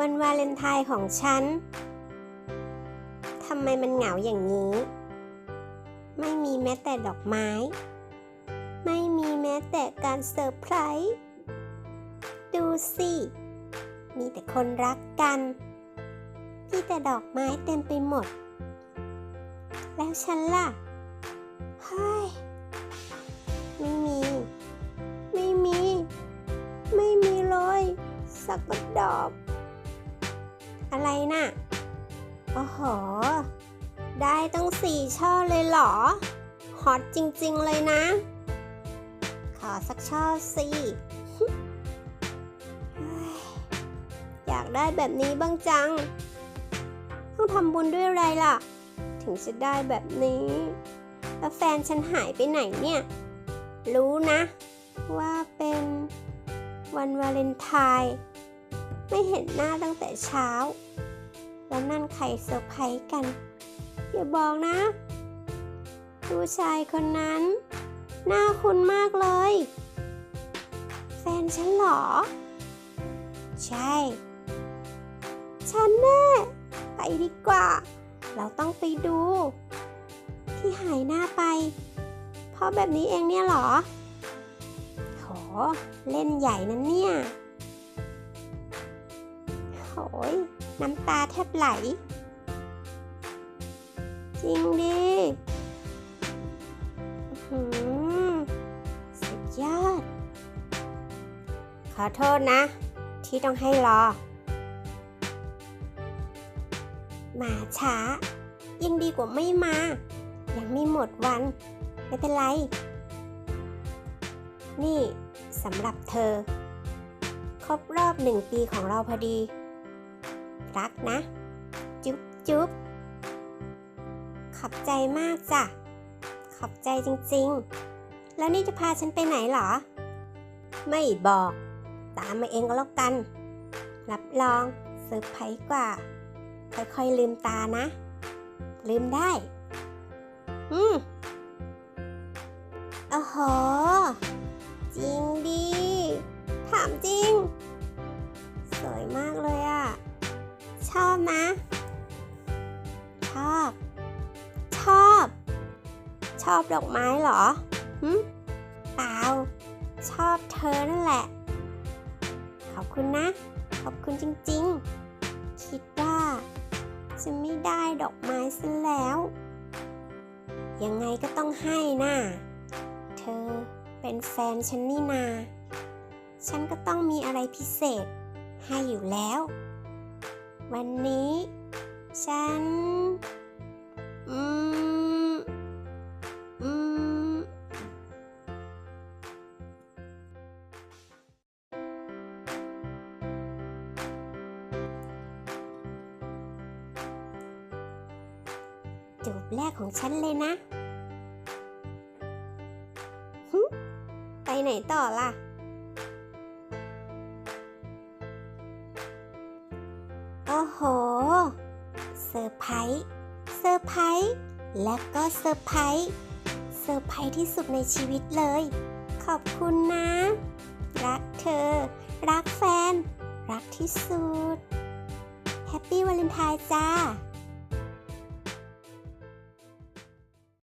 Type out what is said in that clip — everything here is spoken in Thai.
วันวาเลนไทน์ของฉัน ทำไมมันเหงาอย่างนี้ ไม่มีแม้แต่ดอกไม้ ไม่มีแม้แต่การเซอร์ไพรส์ ดูสิ มีแต่คนรักกัน มีแต่ดอกไม้เต็มไปหมด แล้วฉันล่ะ เฮ้ย ไม่มี ไม่มี ไม่มีเลย สักดอก อะไรน่ะโอ้โห ได้ต้องสี่ช่อเลยเหรอ ฮอตจริงๆเลยนะ ขอสักช่อสิอยากได้แบบนี้บ้างจัง ต้องทำบุญด้วยอะไรล่ะ ถึงจะได้แบบนี้ แล้วแฟนฉันหายไปไหนเนี่ย รู้นะ ว่าเป็นวันวาเลนไทน์ ไม่เห็นหน้าตั้งแต่เช้า แล้วนั่นใครเซอร์ไพรส์กัน อย่าบอกนะ ผู้ชายคนนั้น หน้าคุณมากเลย แฟนฉันเหรอ ใช่ ฉันแน่ไปดีกว่า เราต้องไปดู ที่หายหน้าไป เพราะแบบนี้เองเนี่ยเหรอโหเล่นใหญ่นะเนี่ย ยน้ำตาแทบไหล จริงดิหือสุดยอด ขอโทษนะ ที่ต้องให้รอ มาช้า ยังดีกว่าไม่มา ยังไม่หมดวัน ไม่เป็นไร นี่สำหรับเธอ ครบรอบหนึ่งปีของเราพอดี รักนะ จุ๊บจุ๊บขอบใจมากจ้ะ ขอบใจจริงๆ แล้วนี่จะพาฉันไปไหนหรอ ไม่บอก ตามมาเองก็แล้วกัน รับรองเซอร์ไพรส์กว่า ค่อยๆลืมตานะ ลืมได้ อืมโอ้โห อบนะ ชอบ ชอบ ชอบดอกไม้เหรอหืมเปล่า ชอบเธอนั่นแหละ ขอบคุณนะ ขอบคุณจริงๆ คิดว่าจะไม่ได้ดอกไม้ซะแล้ว ยังไงก็ต้องให้น่ะ เธอเป็นแฟนฉันนี่นา ฉันก็ต้องมีอะไรพิเศษให้อยู่แล้ว วันนี้ ฉัน อืม อืม จูบแรกของฉันเลยนะ ไปไหนต่อล่ะ โอ้โห เซอร์ไพรส์ เซอร์ไพรส์ และก็เซอร์ไพรส์ เซอร์ไพรส์ที่สุดในชีวิตเลย ขอบคุณนะ รักเธอ รักแฟน รักที่สุด แฮปปี้วาเลนไทน์จ้า